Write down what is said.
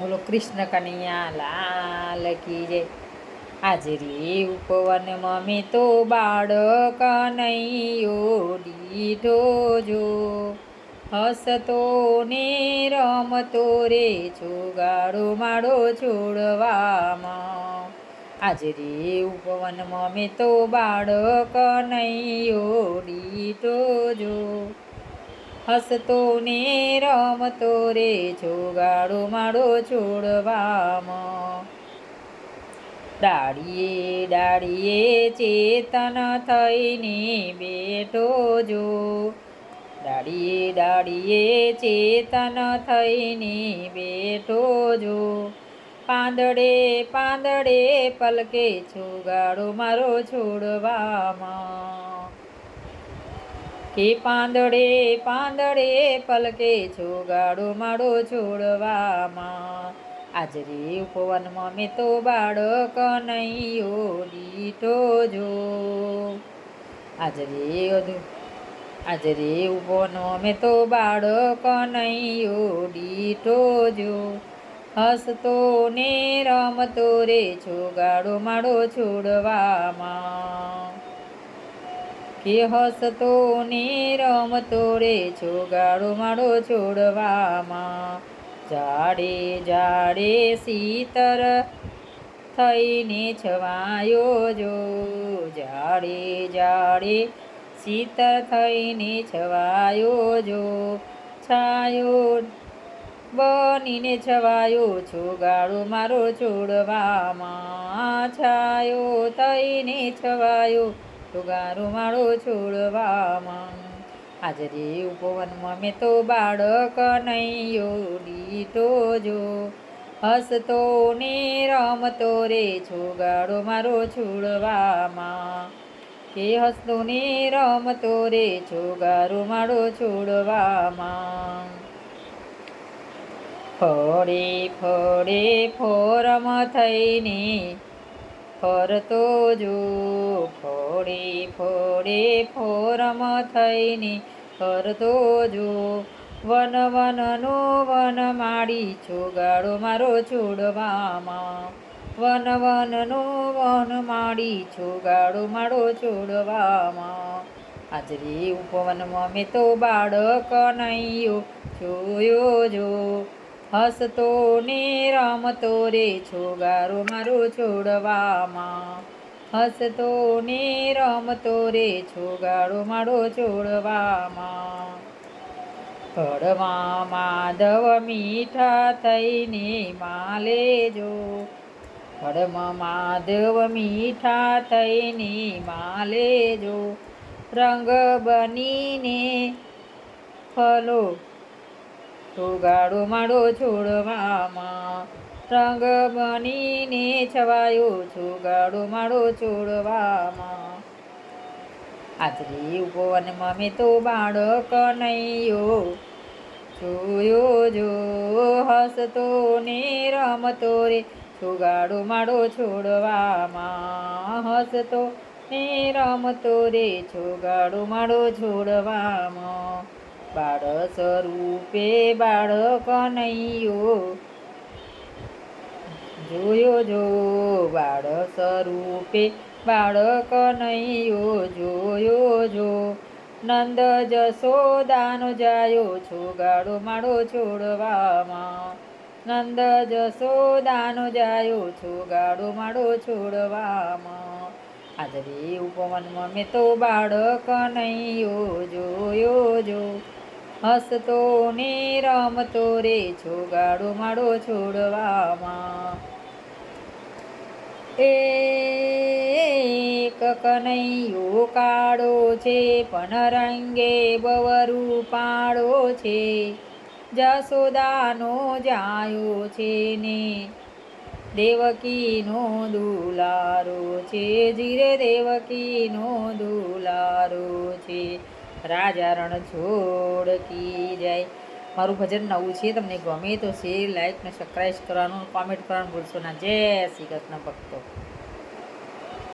બોલો, કૃષ્ણ કનૈયા, લાલ કી જય. હાજરી ઉપવન મમ્મી તો બાળક નૈયો દીધો જો. હસતો ને રમતો રે ચોગાડો માડો છોડવામાં હાજરી ઉપવન મમ્મી તો બાળક નૈયો દીધો જો. હસતો ને રમતો રે, જોગાડો માડો છોડવામાં દાડીએ દાડીએ ચેતન થઈને બેઠો જો. દાડીએ ડાળીએ ચેતન થઈને બેઠો જો. પાંદડે પાંદડે પલકે છુગાડો મારો છોડવામાં કે પાંદડે પાંદડે પલકે છુગાડો માડો છોડવામાં. આજરી ઉપવનમાં મેં તો બાળક નૈયો દીઠો જો. આજરે આજરે ઉપવનમાં મેં તો બાળક નૈયો દીઠો જો. હસતો ને રમતો રે, છુગાડો માડો છોડવામાં. કે હસતો ને રમતો રે છોગાડો માળો છોડવામાં. જાડે જાડે શીતર થઈને છવાયો જો. જાડે જાડે શીતળ થઈને છવાયો જો. છાયો બનીને છવાયો છોગાડો મારો છોડવામાં. છાયો થઈને છવાયો ટુગારો માળો છોડવામાં. હાજરી ઉપવનમાં મેં તો બાળક નૈયો તો જો. હસતો ને રમતો રે, છોગાડો મારો છોડવામાં. કે હસતો ને રમતો રે છોગારો માળો છોડવામાં. ફળે ફળે ફોરમ થઈને ફરતો જો ફોડે ફોડે, ફોરમ થઈને ફરતો જો વન વનનો વન માડી, છોગાડો મારો છોડવામાં. વન વનનો વન માડી, છોગાડો મારો છોડવામાં. હાજરી ઉપવનમાં મેં તો બાળક નૈયો જોયો જો. હસતો ને રમતો રે છોગારો મારો છોડવામાં. હસતો ને રમતો રે છોગાડો મારો છોડવામાં. કડવા માધવ મીઠા થઈને માલે લેજો ફળમાં માધવ મીઠા થઈને માલે લેજો રંગ બનીને ફલો છોગાડો માડો છોડવામાં રંગ બનીને છવાયો છોગાડો માડો છોડવામાં આજરી ઉપવનમાં મેં તો બાળક નૈયો જોયો જો હસતો ને રમતો રે છોગાડો માડો છોડવામાં હસતો ને રમતો રે છોગાડો માડો છોડવામાં બાળ સ્વરૂપે બાળક નૈયો જોયો જો બાળ સ્વરૂપે બાળક નૈયો જોયો જો. નંદ જશોદાનો જાયો છો ગાળો માળો છોડવામાં. નંદ જશોદાનો જાયો છો ગાળો માળો છોડવામાં. હાજરી ઉપવનમાં મેં તો બાળક નૈયો જોયો જો. હસતો ને રમતો રે છોગાડો માડો છોડવામાં. એક કનૈયો કાળો છે, પણ રંગે બવરું પાડો છે. જસોદાનો જાયો છે ને દેવકીનો દુલારો છે, જીરે દેવકીનો દુલારો છે. રાજા રણ છોડ કી જાય. મારું ભજન નવું છે, તમને ગમે તો શેર લાઈક ને સબસ્ક્રાઈબ કરવાનું કોમેન્ટ કરવાનું ભૂલશો ના. જય શ્રી કૃષ્ણ ભક્તો.